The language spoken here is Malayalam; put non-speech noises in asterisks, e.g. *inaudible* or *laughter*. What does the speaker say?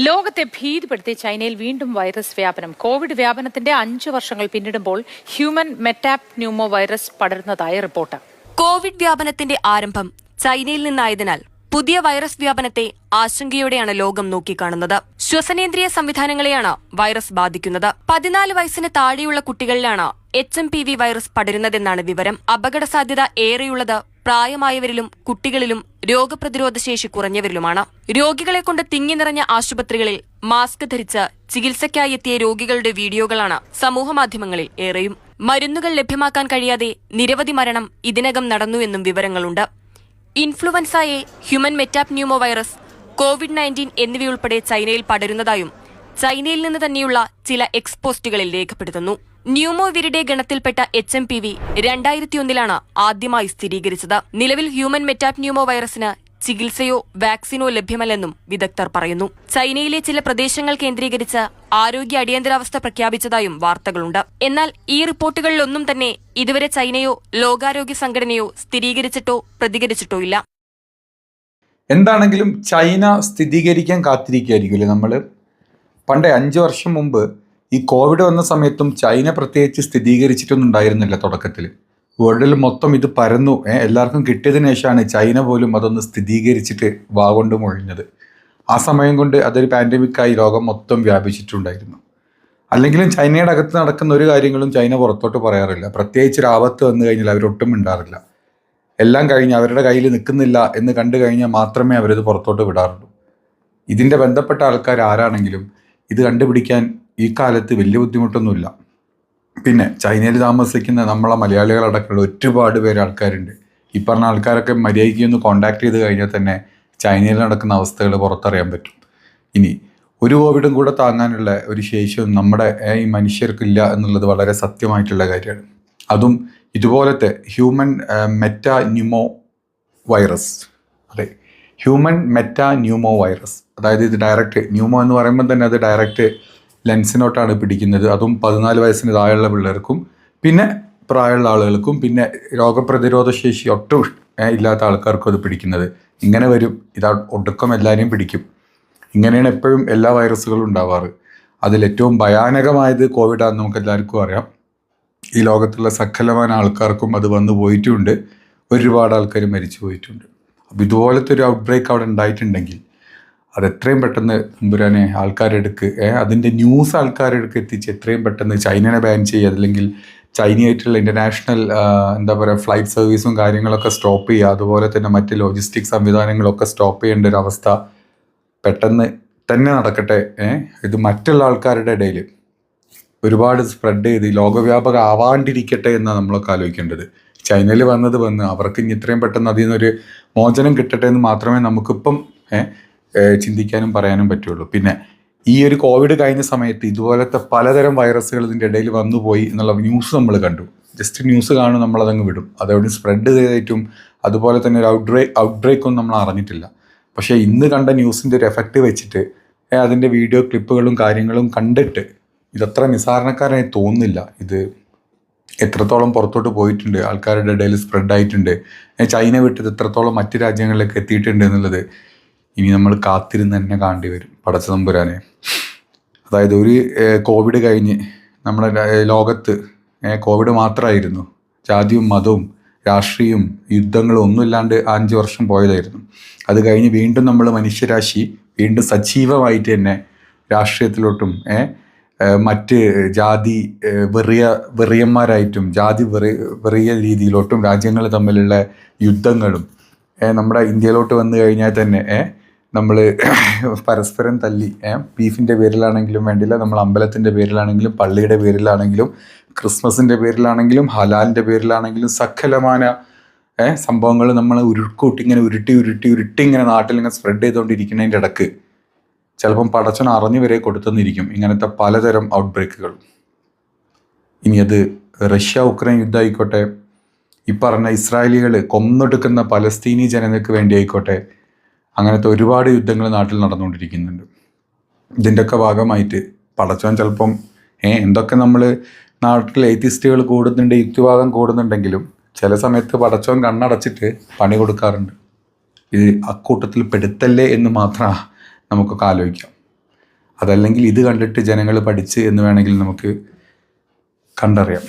ലോകത്തെ ഭീതിപ്പെടുത്തി ചൈനയിൽ വീണ്ടും വൈറസ് വ്യാപനം. കോവിഡ് വ്യാപനത്തിന്റെ അഞ്ചു വർഷങ്ങൾ പിന്നിടുമ്പോൾ ഹ്യൂമൻ മെറ്റാപ് ന്യൂമോ വൈറസ് പടരുന്നതായി റിപ്പോർട്ട്. കോവിഡ് വ്യാപനത്തിന്റെ ആരംഭം ചൈനയിൽ നിന്നായതിനാൽ പുതിയ വൈറസ് വ്യാപനത്തെ ആശങ്കയോടെയാണ് ലോകം നോക്കിക്കാണുന്നത്. ശ്വസനേന്ദ്രിയ സംവിധാനങ്ങളെയാണ് വൈറസ് ബാധിക്കുന്നത്. പതിനാല് വയസ്സിന് താഴെയുള്ള കുട്ടികളിലാണ് H M P V virus പടരുന്നതെന്നാണ് വിവരം. അപകട സാധ്യത ഏറെയുള്ളത് പ്രായമായവരിലും കുട്ടികളിലും രോഗപ്രതിരോധ ശേഷി കുറഞ്ഞവരിലുമാണ്. രോഗികളെ കൊണ്ട് തിങ്ങി നിറഞ്ഞ ആശുപത്രികളിൽ മാസ്ക് ധരിച്ച് ചികിത്സയ്ക്കായി എത്തിയ രോഗികളുടെ വീഡിയോകളാണ് സമൂഹമാധ്യമങ്ങളിൽ ഏറെയും. മരുന്നുകൾ ലഭ്യമാക്കാൻ കഴിയാതെ നിരവധി മരണം ഇതിനകം നടന്നു എന്നും വിവരങ്ങളുണ്ട്. Influenza A human metapneumovirus Covid nineteen എന്നിവയുൾപ്പെടെ ചൈനയിൽ പടരുന്നതായും ചൈനയിൽ നിന്ന് തന്നെയുള്ള ചില എക്സ്പോസ്റ്റുകളിൽ രേഖപ്പെടുത്തുന്നു. ന്യൂമോവിരിഡെ ഗണത്തിൽപ്പെട്ട എച്ച് എം പി വി രണ്ടായിരത്തിയൊന്നിലാണ് ആദ്യമായി സ്ഥിരീകരിച്ചത്. നിലവിൽ ഹ്യൂമൻ മെറ്റാപ്ന്യൂമോ വൈറസിന് ചികിത്സയോ വാക്സിനോ ലഭ്യമല്ലെന്നും വിദഗ്ധർ പറയുന്നു. ചൈനയിലെ ചില പ്രദേശങ്ങൾ കേന്ദ്രീകരിച്ച് ആരോഗ്യ അടിയന്തരാവസ്ഥ പ്രഖ്യാപിച്ചതായും വാർത്തകളുണ്ട്. എന്നാൽ ഈ റിപ്പോർട്ടുകളിലൊന്നും തന്നെ ഇതുവരെ ചൈനയോ ലോകാരോഗ്യ സംഘടനയോ സ്ഥിരീകരിച്ചിട്ടോ പ്രതികരിച്ചിട്ടോ ഇല്ല. എന്താണെങ്കിലും ചൈന സ്ഥിരീകരിക്കാൻ കാത്തിരിക്കുകയായിരിക്കുമല്ലേ നമ്മൾ പണ്ടേ അഞ്ച് വർഷം മുമ്പ് ഈ കോവിഡ് വന്ന സമയത്തും ചൈന പ്രത്യേകിച്ച് സ്ഥിരീകരിച്ചിട്ടൊന്നും ഉണ്ടായിരുന്നില്ല തുടക്കത്തിൽ വേൾഡിൽ മൊത്തം ഇത് പരന്നു. എല്ലാവർക്കും കിട്ടിയതിനു ശേഷമാണ് ചൈന പോലും അതൊന്ന് സ്ഥിരീകരിച്ചിട്ട് വാഗൊണ്ട് മൊഴിഞ്ഞത്. ആ സമയം കൊണ്ട് അതൊരു പാൻഡമിക്കായി ലോകം മൊത്തം വ്യാപിച്ചിട്ടുണ്ടായിരുന്നു. അല്ലെങ്കിലും ചൈനയുടെ അകത്ത് നടക്കുന്ന ഒരു കാര്യങ്ങളും ചൈന പുറത്തോട്ട് പറയാറില്ല. പ്രത്യേകിച്ച് ഒരു ആപത്ത് വന്നു കഴിഞ്ഞാൽ അവരൊട്ടും മിണ്ടാറില്ല. എല്ലാം കഴിഞ്ഞ് അവരുടെ കയ്യിൽ നിൽക്കുന്നില്ല എന്ന് കണ്ടു കഴിഞ്ഞാൽ മാത്രമേ അവരത് പുറത്തോട്ട് വിടാറുള്ളൂ. ഇതിന്റെ ബന്ധപ്പെട്ട ആൾക്കാർ ആരാണെങ്കിലും ഇത് കണ്ടുപിടിക്കാൻ ഈ കാലത്ത് വലിയ ബുദ്ധിമുട്ടൊന്നുമില്ല. പിന്നെ ചൈനയിൽ താമസിക്കുന്ന നമ്മളെ മലയാളികളടക്കമുള്ള ഒരുപാട് പേര് ആൾക്കാരുണ്ട്. ഈ പറഞ്ഞ ആൾക്കാരൊക്കെ മര്യാദയ്ക്ക് ഒന്ന് കോണ്ടാക്ട് ചെയ്ത് കഴിഞ്ഞാൽ തന്നെ ചൈനയിൽ നടക്കുന്ന അവസ്ഥകൾ പുറത്തറിയാൻ പറ്റും. ഇനി ഒരു കോവിഡും കൂടെ താങ്ങാനുള്ള ഒരു ശേഷിയും നമ്മുടെ ഈ മനുഷ്യർക്കില്ല എന്നുള്ളത് വളരെ സത്യമായിട്ടുള്ള കാര്യമാണ്. അതും ഇതുപോലത്തെ ഹ്യൂമൻ മെറ്റാ ന്യൂമോ വൈറസ് അതെ ഹ്യൂമൻ മെറ്റാ ന്യൂമോ വൈറസ് അതായത് ഇത് ഡയറക്റ്റ് ന്യൂമോ എന്ന് പറയുമ്പോൾ തന്നെ അത് ഡയറക്റ്റ് ലെൻസിനോട്ടാണ് പിടിക്കുന്നത്. അതും പതിനാല് വയസ്സിന് താഴെയുള്ള പിള്ളേർക്കും പിന്നെ പ്രായമുള്ള ആളുകൾക്കും പിന്നെ രോഗപ്രതിരോധ ശേഷി ഒട്ടും ഇല്ലാത്ത ആൾക്കാർക്കും അത് പിടിക്കുന്നത്. ഇങ്ങനെ വരും. ഇത് ഒടുക്കം എല്ലാവരെയും പിടിക്കും. ഇങ്ങനെയാണ് എപ്പോഴും എല്ലാ വൈറസുകളും ഉണ്ടാവാറ്. അതിൽ ഏറ്റവും ഭയാനകമായത് കോവിഡാണെന്ന് നമുക്ക് എല്ലാവർക്കും അറിയാം. ഈ ലോകത്തുള്ള സകലമാന ആൾക്കാർക്കും അത് വന്നു പോയിട്ടുമുണ്ട് ഒരുപാട് ആൾക്കാർ മരിച്ചു പോയിട്ടുണ്ട്. അപ്പോൾ ഇതുപോലത്തെ ഒരു ഔട്ട് ബ്രേക്ക് അവിടെ ഉണ്ടായിട്ടുണ്ടെങ്കിൽ അത് എത്രയും പെട്ടെന്ന് പുരാനെ ആൾക്കാരെടുക്ക് അതിന്റെ ന്യൂസ് ആൾക്കാരെടുക്ക് എത്തിച്ച് എത്രയും പെട്ടെന്ന് ചൈനനെ ബാൻ ചെയ്യുക അല്ലെങ്കിൽ ചൈനയായിട്ടുള്ള ഇന്റർനാഷണൽ എന്താ പറയുക ഫ്ലൈറ്റ് സർവീസും കാര്യങ്ങളൊക്കെ സ്റ്റോപ്പ് ചെയ്യുക അതുപോലെ തന്നെ മറ്റ് ലോജിസ്റ്റിക് സംവിധാനങ്ങളൊക്കെ സ്റ്റോപ്പ് ചെയ്യേണ്ട ഒരു അവസ്ഥ പെട്ടെന്ന് തന്നെ നടക്കട്ടെ ഇത് മറ്റുള്ള ആൾക്കാരുടെ ഇടയിൽ ഒരുപാട് സ്പ്രെഡ് ചെയ്ത് ലോകവ്യാപക ആവാണ്ടിരിക്കട്ടെ എന്നാണ് നമ്മളൊക്കെ ആലോചിക്കേണ്ടത്. ചൈനയിൽ വന്നത് വന്ന് അവർക്ക് ഇനി ഇത്രയും പെട്ടെന്ന് അതിൽ നിന്നൊരു മോചനം കിട്ടട്ടെ എന്ന് മാത്രമേ നമുക്കിപ്പം ഏ, ഏ, ചിന്തിക്കാനും പറയാനും പറ്റുള്ളൂ. പിന്നെ ഈ ഒരു കോവിഡ് കഴിഞ്ഞ സമയത്ത് ഇതുപോലത്തെ പലതരം വൈറസുകൾ ഇതിന്റെ ഇടയിൽ വന്നുപോയി എന്നുള്ള ന്യൂസ് നമ്മൾ കണ്ടു. ജസ്റ്റ് ന്യൂസ് കാണും നമ്മളതങ്ങ് വിടും. അതവിടെ സ്പ്രെഡ് ചെയ്തിട്ടും അതുപോലെ തന്നെ ഒരു ഔട്ട്ബ്രേക്ക് ബ്രേക്ക് ഔട്ട് ബ്രേക്കൊന്നും നമ്മൾ അറിഞ്ഞിട്ടില്ല. പക്ഷേ ഇന്ന് കണ്ട ന്യൂസിന്റെ ഒരു എഫക്റ്റ് വെച്ചിട്ട് അതിന്റെ വീഡിയോ ക്ലിപ്പുകളും കാര്യങ്ങളും കണ്ടിട്ട് ഇതത്ര നിസ്സാരണക്കാരനായി തോന്നുന്നില്ല. ഇത് എത്രത്തോളം പുറത്തോട്ട് പോയിട്ടുണ്ട് ആൾക്കാരുടെ ഇടയിൽ സ്പ്രെഡ് ആയിട്ടുണ്ട്. ചൈന വിട്ടത് എത്രത്തോളം മറ്റ് രാജ്യങ്ങളിലേക്ക് എത്തിയിട്ടുണ്ട് എന്നുള്ളത് ഇനി നമ്മൾ കാത്തിരുന്ന് തന്നെ കാണേണ്ടി വരും പടച്ച തമ്പുരാനെ. അതായത് ഒരു കോവിഡ് കഴിഞ്ഞ് നമ്മുടെ ലോകത്ത് കോവിഡ് മാത്രമായിരുന്നു. ജാതിയും മതവും രാഷ്ട്രീയവും യുദ്ധങ്ങളും ഒന്നുമില്ലാണ്ട് അഞ്ച് വർഷം പോയതായിരുന്നു. അത് കഴിഞ്ഞ് വീണ്ടും നമ്മൾ മനുഷ്യരാശി വീണ്ടും സജീവമായിട്ട് തന്നെ രാഷ്ട്രീയത്തിലോട്ടും മറ്റ് ജാതി വെറിയ വെറിയന്മാരായിട്ടും ജാതി വെറി വെറിയ രീതിയിലോട്ടും രാജ്യങ്ങൾ തമ്മിലുള്ള യുദ്ധങ്ങളും നമ്മുടെ ഇന്ത്യയിലോട്ട് വന്നു കഴിഞ്ഞാൽ തന്നെ നമ്മൾ *clears throat* പരസ്പരം തല്ലി ബീഫിന്റെ പേരിലാണെങ്കിലും വേണ്ടില്ല. നമ്മൾ അമ്പലത്തിന്റെ പേരിലാണെങ്കിലും പള്ളിയുടെ പേരിലാണെങ്കിലും ക്രിസ്മസിന്റെ പേരിലാണെങ്കിലും ഹലാലിന്റെ പേരിലാണെങ്കിലും സകലമാന സംഭവങ്ങൾ നമ്മൾ ഉരുക്കൂട്ടി ഇങ്ങനെ ഉരുട്ടി ഉരുട്ടി ഉരുട്ടി ഇങ്ങനെ നാട്ടിൽ ഇങ്ങനെ സ്പ്രെഡ് ചെയ്തുകൊണ്ടിരിക്കുന്നതിന്റെ ഇടയ്ക്ക് ചിലപ്പം പടച്ചൻ അറിഞ്ഞു വരെ കൊടുത്തെന്നിരിക്കും ഇങ്ങനത്തെ പലതരം ഔട്ട്ബ്രേക്കുകൾ ഇനി അത് റഷ്യ ഉക്രൈൻ യുദ്ധമായിക്കോട്ടെ ഈ പറഞ്ഞ ഇസ്രായേലികൾ കൊന്നൊടുക്കുന്ന പലസ്തീനി ജനതയ്ക്ക് വേണ്ടി ആയിക്കോട്ടെ അങ്ങനത്തെ ഒരുപാട് യുദ്ധങ്ങൾ നാട്ടിൽ നടന്നുകൊണ്ടിരിക്കുന്നുണ്ട്. ഇതിന്റെയൊക്കെ ഭാഗമായിട്ട് പടച്ചവൻ ചിലപ്പം ഏ എന്തൊക്കെ നമ്മൾ നാട്ടിൽ എയ്ത്തിസ്റ്റുകൾ കൂടുന്നുണ്ട് യുക്തിവാദം കൂടുന്നുണ്ടെങ്കിലും ചില സമയത്ത് പടച്ചവൻ കണ്ണടച്ചിട്ട് പണി കൊടുക്കാറുണ്ട്. ഇത് അക്കൂട്ടത്തിൽ പെടുത്തല്ലേ എന്ന് മാത്രം നമുക്കൊക്കെ ആലോചിക്കാം. അതല്ലെങ്കിൽ ഇത് കണ്ടിട്ട് ജനങ്ങൾ പഠിച്ച് എന്ന് വേണമെങ്കിൽ നമുക്ക് കണ്ടറിയാം.